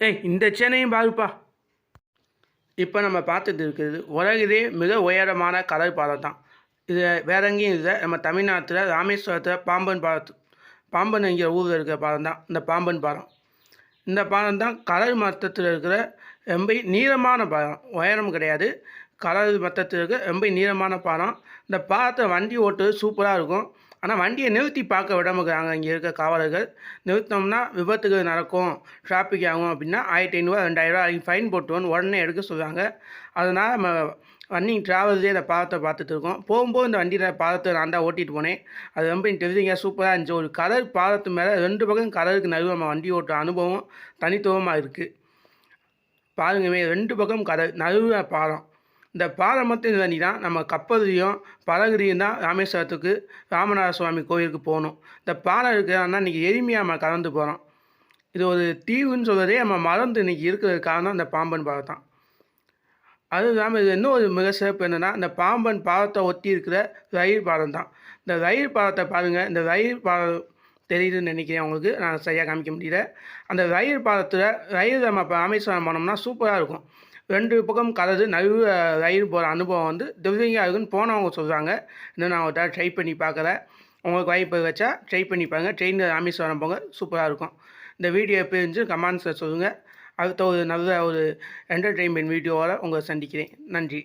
ஏய் இந்த சேனையும் பாருப்பா. இப்போ நம்ம பார்த்துட்டு இருக்கிறது உலகிலே மிக உயரமான கடல் பாலம் தான் இது வேற எங்கேயும் இல்லை. நம்ம தமிழ்நாட்டில் ராமேஸ்வரத்தில் பாம்பன் பாலத்து பாம்பன் என்கிற ஊரில் இருக்கிற பாலம் தான் இந்த பாம்பன் பாலம். இந்த பாலம் தான் கடல் மட்டத்தில் இருக்கிற ரொம்ப நீளமான பாலம். உயரம் கிடையாது. கடல் மட்டத்தில் இருக்கிற ரொம்ப நீளமான பாலம். இந்த பாலத்தை வண்டி ஓட்டுறது சூப்பராக இருக்கும். ஆனால் வண்டியை நிறுத்தி பார்க்க விட இங்கே இருக்க காவலர்கள். நிறுத்தோம்னா விபத்துகள் நடக்கும். டிராஃபிக் ஆகும் அப்படின்னா ஆயிரத்தி ஐநூறுவா ரெண்டாயிரரூவா ஃபைன் போட்டுவோன்னு உடனே எடுக்க சொல்லுவாங்க. அதனால் நம்ம ரன்னிங் ட்ராவல்ஸே இந்த பாலத்தை பார்த்துட்டு இருக்கோம். போகும்போது இந்த வண்டியில் பாதத்தை நான் தான் ஓட்டிகிட்டு போனேன். அது ரொம்ப இன்ட்ரெஸ்டிங்காக சூப்பராக இருந்துச்சு. ஒரு கலர் பாதத்து மேலே ரெண்டு பக்கம் கலருக்கு நடுவு நம்ம வண்டி ஓட்டுற அனுபவம் தனித்துவமாக இருக்குது பாருங்கவே ரெண்டு பக்கம் கடல் நடுவு பாலம். இந்த பாலம் மட்டும் தண்ணி தான் நம்ம கப்பல்லையும் படகுலையும் தான் ராமேஸ்வரத்துக்கு ராமநாத சுவாமி கோயிலுக்கு போகணும். இந்த பாலம் இருக்கிறதுனா இன்றைக்கி எளிமையாக நம்ம கலந்து போகிறோம் இது ஒரு தீவுன்னு சொல்கிறதே நம்ம மறந்து இன்றைக்கி இருக்கிறது காரணம் இந்த பாம்பன் பாலம் தான் அது இல்லாமல் இது இன்னும் ஒரு மிக சிறப்பு என்னென்னா இந்த பாம்பன் பாலத்தை ஒட்டி இருக்கிற ரயில் பாலம் தான் இந்த ரயில் பாலத்தை பாருங்கள் இந்த ரயில் பாலம் தெரியுதுன்னு நினைக்கிறேன் உங்களுக்கு நான் சரியாக காமிக்க முடியல. அந்த ரயில் பாலத்தில் ரயில் நம்ம இப்போ ராமேஸ்வரம் போனோம்னா சூப்பராக இருக்கும். ரெண்டு பக்கம் கலந்து நழுவ ரயில் போகிற அனுபவம் வந்து திவ்யங்கா இருக்குன்னு போனவங்க சொல்கிறாங்க இன்னும் நான் ஒரு ட்ரை பண்ணி பார்க்குறேன் உங்களுக்கு வாய்ப்பு வச்சா ட்ரை பண்ணி பாருங்கள் ட்ரெயினில் ராமேஸ்வரம் போங்க. சூப்பராக இருக்கும். இந்த வீடியோ எப்படி இருந்துச்சு கமெண்ட்ஸில் சொல்லுங்கள் அடுத்த ஒரு நல்ல ஒரு என்டர்டெயின்மெண்ட் வீடியோவோட உங்களை சந்திக்கிறேன். நன்றி.